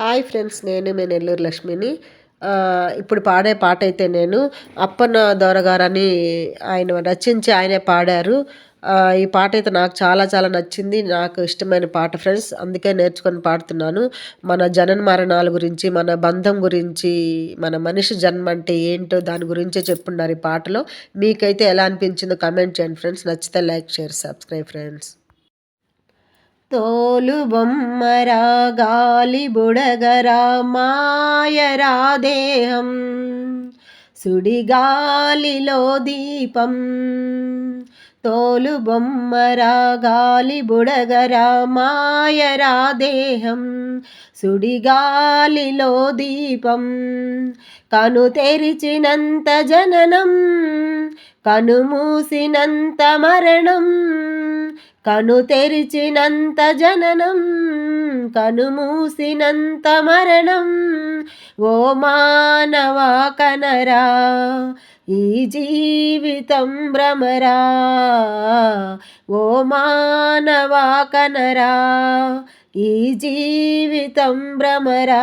Hi friends నేను మీ నెల్లూరు లక్ష్మిని. ఇప్పుడు పాడే పాట అయితే నేను అప్పన్న దొరగారని ఆయన రచించి ఆయనే పాడారు. ఈ పాట అయితే నాకు చాలా చాలా నచ్చింది నాకు ఇష్టమైన పాట ఫ్రెండ్స్ అందుకే నేర్చుకొని పాడుతున్నాను. మన జనన మరణాల గురించి మన బంధం గురించి మన మనిషి జన్మ అంటే ఏంటో దాని గురించే చెప్పున్నారు ఈ పాటలో. మీకైతే ఎలా అనిపించిందో కమెంట్ చేయండి ఫ్రెండ్స్ నచ్చితే లైక్ షేర్ సబ్స్క్రైబ్ ఫ్రెండ్స్. తోలు బొమ్మరా గాలి బుడగరా మాయరా దేహం సుడిగాలిలో దీపం తోలు బొమ్మరా గాలి బుడగరా మాయరా దేహం సుడిగాలిలో దీపం కను తెరిచినంత జననం కను మూసినంత మరణం. కను తెరిచినంత జననం కను మూసినంత మరణం. ఓ మానవా కనరా ఈ జీవితం భ్రమరా. ఓ మానవా కనరా ఈ జీవితం భ్రమరా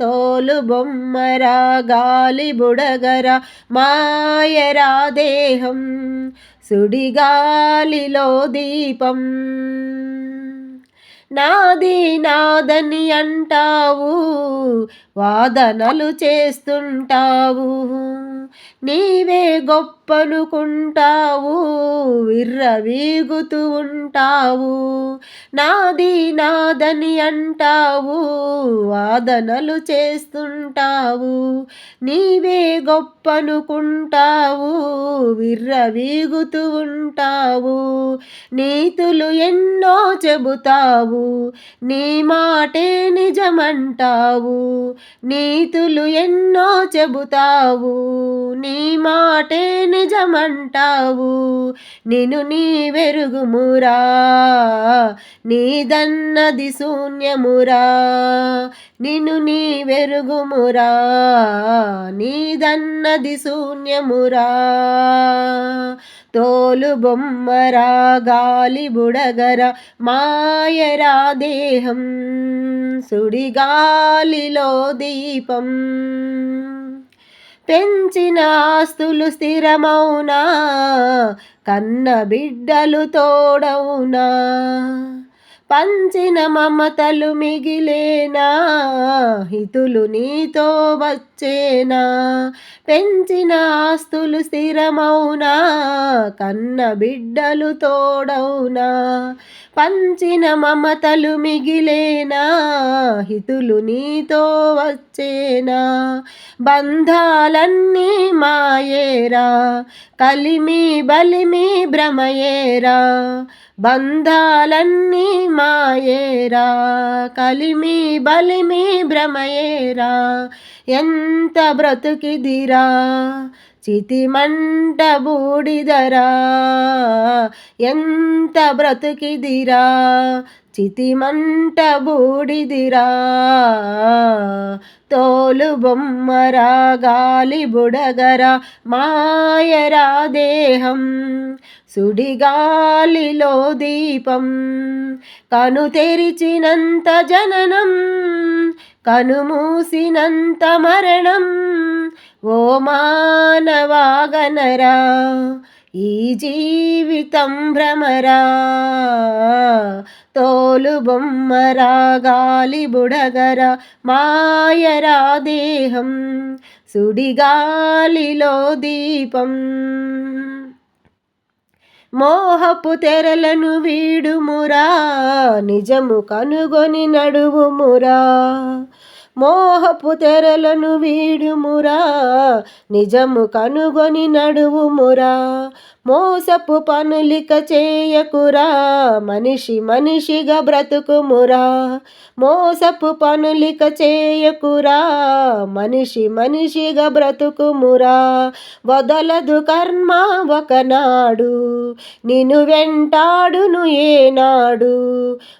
తోలు బొమ్మరా గాలి బుడగరా మాయరా దేహం సుడిగాలిలో దీపం. నాది నాదని అంటావు వాదనలు చేస్తుంటావు. నీవే గొప్పనుకుంటావు విర్రవీగుతూ ఉంటావు. నాది నాదని అంటావు వాదనలు చేస్తుంటావు. నీవే గొప్పనుకుంటావు విర్రవీగుతూ ఉంటావు. నీతులు ఎన్నో చెబుతావు నీ మాటే నిజమంటావు నీతులు ఎన్నో చెబుతావు నీ మాటే నిజమంటావు నిన్ను నీ వెరుగుమురా నీదన్నది శూన్యమురా నిన్ను నీ వెరుగుమురా నీదన్నది శూన్యమురా. తోలు బొమ్మరా గాలి బుడగర మాయరా దేహం సుడిగాలిలో దీపం. పెంచిన ఆస్తులు స్థిరమౌనా కన్న బిడ్డలు తోడవునా? పంచిన మమతలు మిగిలేనా? హితులు నీతో వచ్చేనా? పెంచిన ఆస్తులు స్థిరమౌనా కన్న బిడ్డలు తోడౌనా పంచిన మమతలు మిగిలేనా? హితులు నీతో వచ్చేనా? బంధాలన్నీ మాయేరా? కలిమి బలిమి భ్రమయేరా? బంధాలన్నీ మాయేరా? కలిమి బలిమి భ్రమయేరా? ఎంత బ్రతుకిదిరా? చితిమంట బూడిదరా ఎంత బ్రతుకిదిరా? చితిమంట బూడిదిరా తోలు బొమ్మరా గాలి బుడగరా మాయరా దేహం సుడిగాలిలో దీపం కను తెరిచినంత జననం కను మూసినంత మరణం ఓ మానవాగనరా ఈ జీవితం భ్రమరా తోలు బొమ్మరా గాలి బుడగరా మాయరా దేహం సుడిగాలిలో దీపం. మోహపు తెరలను వీడుమురా నిజము కనుగొని నడువుమురా మోహపు తెరలను వీడుమురా. నిజము కనుగొని నడువుమురా. మోసపు పనులిక చేయకురా మనిషి మనిషిగా బ్రతుకుమురా. మోసపు పనులిక చేయకురా మనిషి మనిషిగా బ్రతుకుమురా. వదలదు కర్మ ఒకనాడు నిన్ను వెంటాడును ఏనాడు.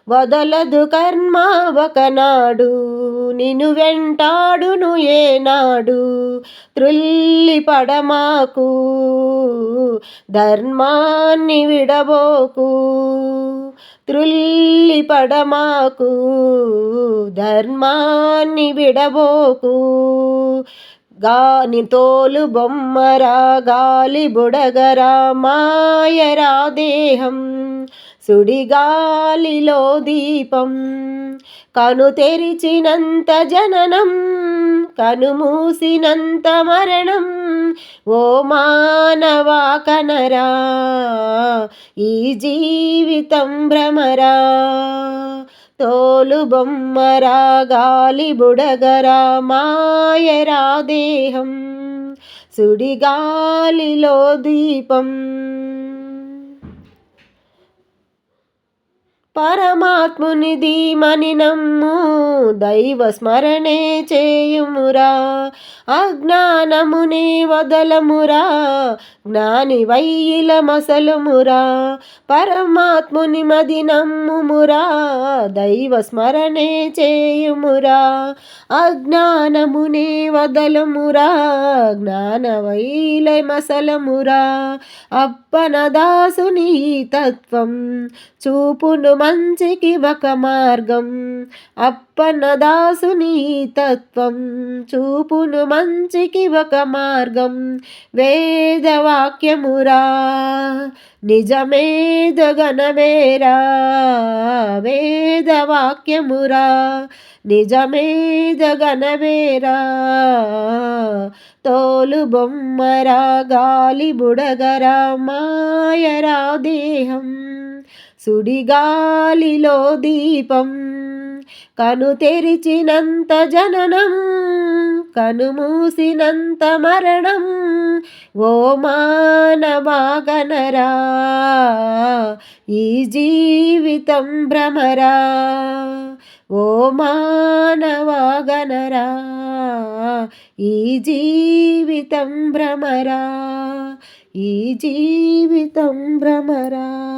వదలదు కర్మ ఒకనాడు నిన్ను వెంటాడును ఏనాడు. త్రుల్లి పడమాకు ధర్మాన్ని విడబోకు త్రుల్లి పడమాకు ధర్మాన్ని విడబోకు. గాని తోలు బొమ్మరా గాలి బుడగరా మాయరా దేహం. సుడిగాలిలో దీపం కను తెరిచినంత జననం కను మూసినంత మరణం. ఓ మానవా కనరా ఈ జీవితం భ్రమరా. తోలు బొమ్మరా గాలి బుడగరా మాయరా దేహం. సుడిగాలిలో దీపం. పరమాత్ముని ధీమని నమ్ము దైవ స్మరణే చేయుమురా. అజ్ఞానముని వదలమురా జ్ఞాని వైయిల మసలుమురా. పరమాత్ముని మది నమ్ముమురా దైవ స్మరణే చేయుమురా. అజ్ఞానముని వదలమురా జ్ఞాన వైల మసలమురా. అప్పన దాసుని తత్వం చూపును మంచికి ఒక మార్గం అప్పన్నదాసుని తత్వం. చూపును మంచికి ఒక మార్గం వేదవాక్యమురా నిజమేదగనవేరా వేదవాక్యమురా నిజమేదగనవేరా తోలు బొమ్మరా గాలి బుడగరా మాయరా దేహం. సుడిగాలిలో దీపం కను తెరిచినంత జననం కను మూసినంత మరణం. ఓ మానవాగనరా ఈ జీవితం భ్రమరా. ఓ మానవాగనరా ఈ జీవితం భ్రమరా ఈ జీవితం భ్రమరా.